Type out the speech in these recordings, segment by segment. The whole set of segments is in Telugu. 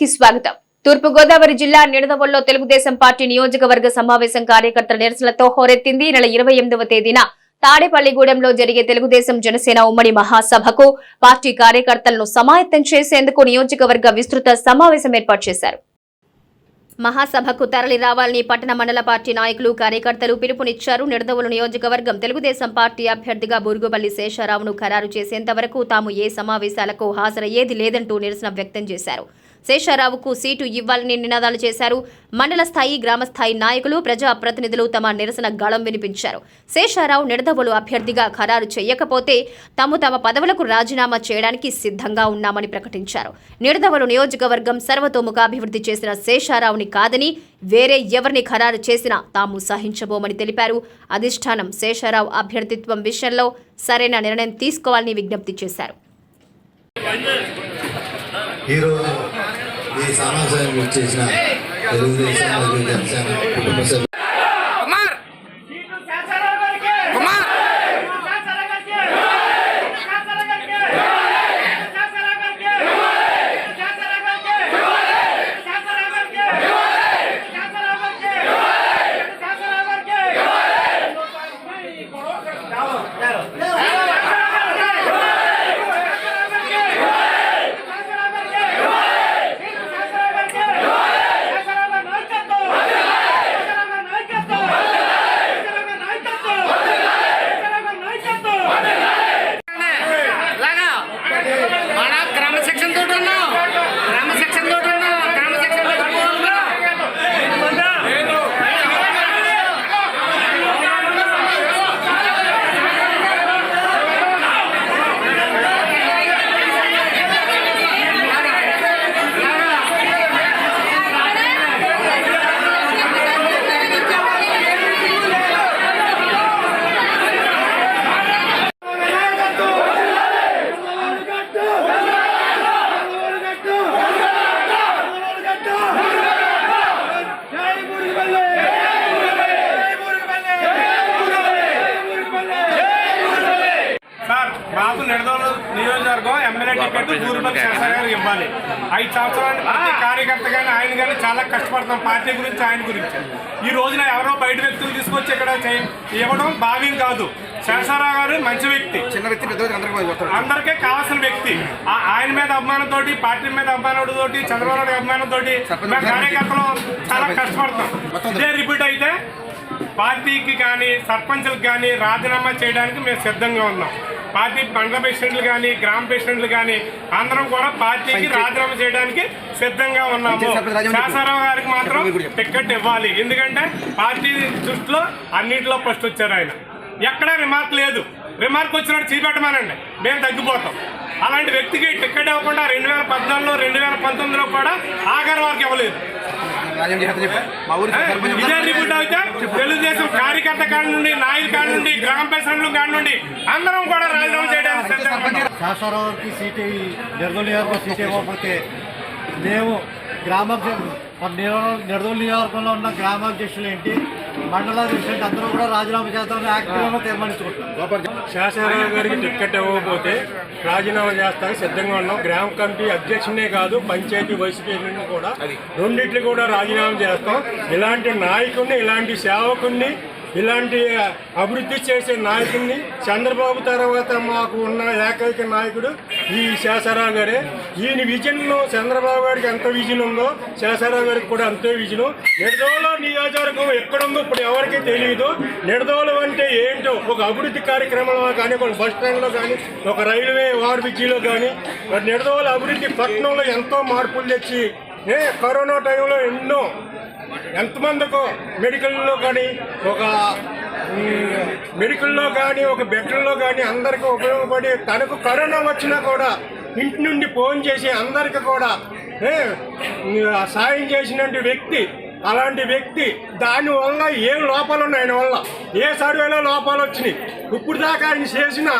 కి స్వాగతం. తూర్పు గోదావరి జిల్లా నిడదవల్లో తెలుగుదేశం పార్టీ నియోజకవర్గ సమావేశం కార్యకర్తల నిరసనలతో హోరెత్తింది నెల ఇరవై ఎనిమిదవ తేదీన. తాడేపల్లిగూడెంలో జరిగే తెలుగుదేశం జనసేన ఉమ్మడి మహాసభకు పార్టీ కార్యకర్తలను సమాయత్తం చేసేందుకు నియోజకవర్గ విస్తృత సమావేశం ఏర్పాటు చేశారు. మహాసభకు తరలి రావాలని పట్టణ మండల పార్టీ నాయకులు కార్యకర్తలు పిలుపునిచ్చారు. నిడదవులు నియోజకవర్గం తెలుగుదేశం పార్టీ అభ్యర్థిగా బురుగుబల్లి శేషారావును ఖరారు చేసేంత వరకు తాము ఏ సమావేశాలకు హాజరయ్యేది లేదంటూ నిరసన వ్యక్తం చేశారు. శేషారావుకు సీటు ఇవ్వాలని నినాదాలు చేశారు. మండల స్థాయి గ్రామస్థాయి నాయకులు ప్రజా ప్రతినిధులు తమ నిరసన గళం వినిపించారు. శేషారావు నిడదవోలు అభ్యర్థిగా ఖరారు చేయకపోతే తాము తమ పదవులకు రాజీనామా చేయడానికి సిద్ధంగా ఉన్నామని ప్రకటించారు. నిడదవోలు నియోజకవర్గం సర్వతోముఖాభివృద్ధి చేసిన శేషారావుని కాదని వేరే ఎవరిని ఖరారు చేసినా తాము సహించబోమని తెలిపారు. అధిష్టానం శేషారావు అభ్యర్థిత్వం విషయంలో సరైన నిర్ణయం తీసుకోవాలని విజ్ఞప్తి చేశారు. ఈరోజు ఈ సమావేశానికి వచ్చేసిన తెలుగుదేశం మరియు జనసేన కుటుంబ సభ్యులు నియోజకవర్గం ఎమ్మెల్యే టికెట్ గూరుపల్లి శాసన గారు ఇవ్వాలి. ఐదు సంవత్సరాలు ప్రతి కార్యకర్త కానీ ఆయన కానీ చాలా కష్టపడతాం. పార్టీ గురించి ఆయన గురించి. ఈ రోజున ఎవరో బయట వ్యక్తులు తీసుకొచ్చి ఇక్కడ ఇవ్వడం భావ్యం కాదు. శేషారావు గారు మంచి వ్యక్తి. చిన్న వ్యక్తి పెద్ద అందరికీ కావాల్సిన వ్యక్తి. ఆ- ఆయన మీద అభిమానంతో పార్టీ మీద అభిమానంతో చంద్రబాబు నాయుడు అభిమానంతో కార్యకర్తలు చాలా కష్టపడతాం. ఇదే రిపీట్ అయితే పార్టీకి కానీ సర్పంచులకు కానీ రాజీనామా చేయడానికి మేము సిద్ధంగా ఉన్నాం. పార్టీ మండల ప్రెసిడెంట్లు కానీ గ్రామ ప్రెసిడెంట్లు కానీ అందరం కూడా పార్టీకి రాజీనామా చేయడానికి సిద్ధంగా ఉన్నాము. శాసనరావు గారికి మాత్రం. టికెట్ ఇవ్వాలి. ఎందుకంటే పార్టీ దృష్టిలో అన్నింటిలో ఫస్ట్ వచ్చారు ఆయన. ఎక్కడా రిమార్క్ లేదు. రిమార్క్ వచ్చినట్టు చూపెట్టమానండి మేము తగ్గిపోతాం. అలాంటి వ్యక్తికి టికెట్ ఇవ్వకుండా రెండు వేల పద్నాలుగులో రెండు వేల పంతొమ్మిదిలో కూడా ఆఖరి వారికి ఇవ్వలేదు. మా ఊరి అయితే తెలుగుదేశం కార్యకర్త కాడి నుండి నాయకుల కాడి నుండి గ్రామ ప్రెసిడెంట్లు కాడి నుండి అందరం కూడా రాజీనామా చేయడానికి. శాసనరావుకి సీటు నిర్దోల్ నియోజకవర్గం సీటు ఇవ్వకపోతే మేము గ్రామ నిర్దోల్ నియోజకవర్గంలో ఉన్న గ్రామాధ్యక్షులు ఏంటి? మండలాధ్యక్షులు అందరూ కూడా రాజీనామా చేస్తామని యాక్టివ్గా తీర్మానించుకుంటున్నాం శాసనసభ గారికి టికెట్ ఇవ్వకపోతే రాజీనామా చేస్తానికి సిద్ధంగా ఉన్నాం. గ్రామ కమిటీ అధ్యక్షునే కాదు పంచాయతీ వైస్ ప్రెసిడెంట్ కూడా రెండింటిని కూడా రాజీనామా చేస్తాం. ఇలాంటి నాయకుడిని ఇలాంటి సేవకుడిని ఇలాంటి అభివృద్ధి చేసే నాయకుడిని చంద్రబాబు తర్వాత మాకు ఉన్న ఏకైక నాయకుడు ఈ శేషారావు గారే. ఈయన విజన్ చంద్రబాబు గారికి ఎంత విజన్ ఉందో శేషారావు గారికి కూడా అంతే విజన్. నిడదోల నియోజకవర్గం ఎక్కడుందో ఇప్పుడు ఎవరికీ తెలియదు నిడదోలు అంటే ఏంటో ఒక అభివృద్ధి కార్యక్రమంలో కానీ ఒక బస్ స్టాండ్లో కానీ ఒక రైల్వే ఓవర్ బ్రిడ్జిలో కానీ మరి నిడదోల అభివృద్ధి పట్టణంలో ఎంతో మార్పులు తెచ్చి ఏ కరోనా టైంలో ఎన్నో ఎంతమందికో మెడికల్లో కానీ ఒక మెడికల్లో కానీ ఒక బెడ్లో కానీ అందరికీ ఉపయోగపడి తనకు కరోనా వచ్చినా కూడా ఇంటి నుండి ఫోన్ చేసి అందరికీ కూడా సాయం చేసినటువంటి వ్యక్తి అలాంటి వ్యక్తి దానివల్ల ఏం లోపాలు ఉన్నాయి ఆయన వల్ల ఏ సర్వేలో లోపాలు వచ్చినాయి? ఇప్పుడు దాకా ఆయన చేసిన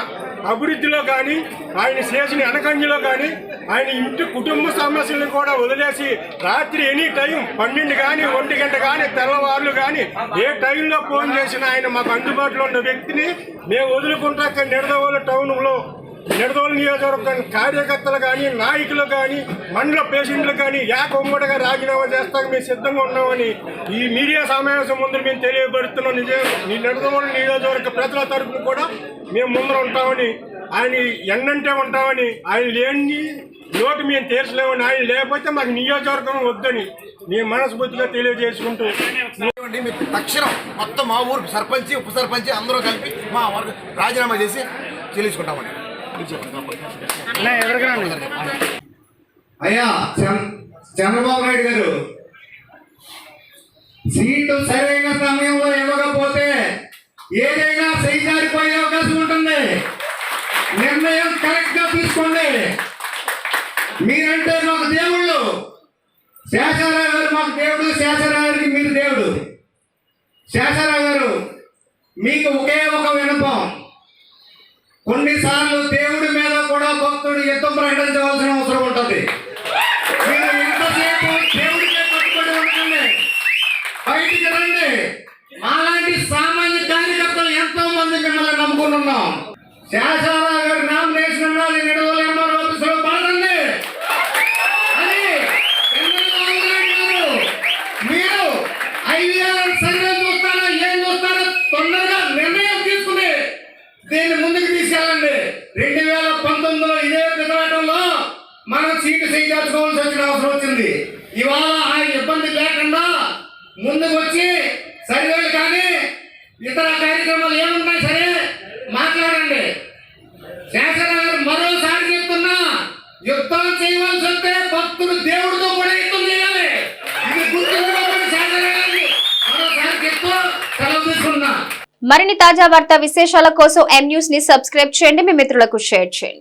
అభివృద్ధిలో కానీ ఆయన చేసిన వెనకంజలో కానీ ఆయన ఇంటి కుటుంబ సమస్యలను కూడా వదిలేసి రాత్రి ఎనీ టైం పన్నెండు కానీ ఒంటి గంట కానీ తెల్లవారులు కానీ ఏ టైంలో ఫోన్ చేసినా ఆయన మాకు అందుబాటులో ఉన్న వ్యక్తిని మేము వదులుకుంటాక నిడదవోలు టౌన్లో నిడదోలు నియోజకవర్గం కార్యకర్తలు కానీ నాయకులు కానీ మండల పేషెంట్లు కానీ యాక ఉమ్మడిగా రాజీనామా చేస్తాక మేము సిద్ధంగా ఉన్నామని ఈ మీడియా సమావేశం ముందు మేము తెలియబడుతున్నాం నిజం ఈ నిడదోలు నియోజకవర్గ ప్రజల తరఫున కూడా మేము ముందర ఉంటామని ఆయన ఎన్నంటే ఉంటామని ఆయన లేని లోటు మేము తీర్చలేమని ఆయన లేకపోతే మాకు నియోజకవర్గం వద్దని మేము మనస్ఫూర్తిగా తెలియజేసుకుంటూ తక్షణం మొత్తం మా ఊరు సర్పంచి ఉప సర్పంచి అందరూ కలిపి మా వర్గ రాజీనామా చేసి తెలుసుకుంటామండి అయ్యా చంద్ర- చంద్రబాబు నాయుడు గారు సీటు సరైన సమయంలో ఇవ్వకపోతే ఏదైనా సైజారిపోయే అవకాశం ఉంటుంది. నిర్ణయం కరెక్ట్గా తీసుకోండి. మీరంటే మాకు దేవుళ్ళు. శేషారావు గారు మాకు దేవుడు శేషారావు గారికి మీరు దేవుడు. శేషారావు గారు మీకు ఒకే ఒక వినపం కొన్నిసార్లు దేవుడి మీద కూడా భక్తుడు యుద్ధం ప్రకటించవలసిన అవసరం ఉంటుంది. మీరు ఎంతసేపు దేవుడికే కట్టుబడి ఉంటుంది బయటికి రండి. మాలాంటి సామాన్య కార్యకర్తలు ఎంతో మంది మిమ్మల్ని నమ్ముకుని ఉన్నాం. శాసనరావు గారి నామినేషన్ ఉండాలి నిడవలు ఎంఆర్ ఆఫీసులో పడదండి అది చంద్రబాబు నాయుడు గారు మీరు ఐవీఆర్ సర్వే చూస్తారో ఏం చూస్తారో తొందరగా నిర్ణయం తీసుకుని దీన్ని ముందుకు తీసుకెళ్ళండి రెండు వేల పంతొమ్మిదిలో ఇదే పితరాటంలో మనం సీటు చేయించుకోవాల్సి వచ్చిన అవసరం వచ్చింది. ఇవాళ ఆ ఇబ్బంది లేకుండా ముందుకు వచ్చి సర్వేలు కానీ ఇతర కార్యక్రమాలు ఏమున్నాయి సరే మాట్లాడండి. శాసన గారు మరోసారి చెప్తున్నా యుద్ధం చేయవలసి వస్తే భక్తులు దేవుడితో కూడా యుద్ధం చేయాలి. ఇది గుర్తుంచుకోమని శాసన గారిని మరోసారి చెప్తూ సెలవు తీసుకున్నా. మరిన్ని తాజా వార్తా విశేషాల కోసం ఎం న్యూస్ని సబ్స్క్రైబ్ చేయండి. మీ మిత్రులకు షేర్ చేయండి.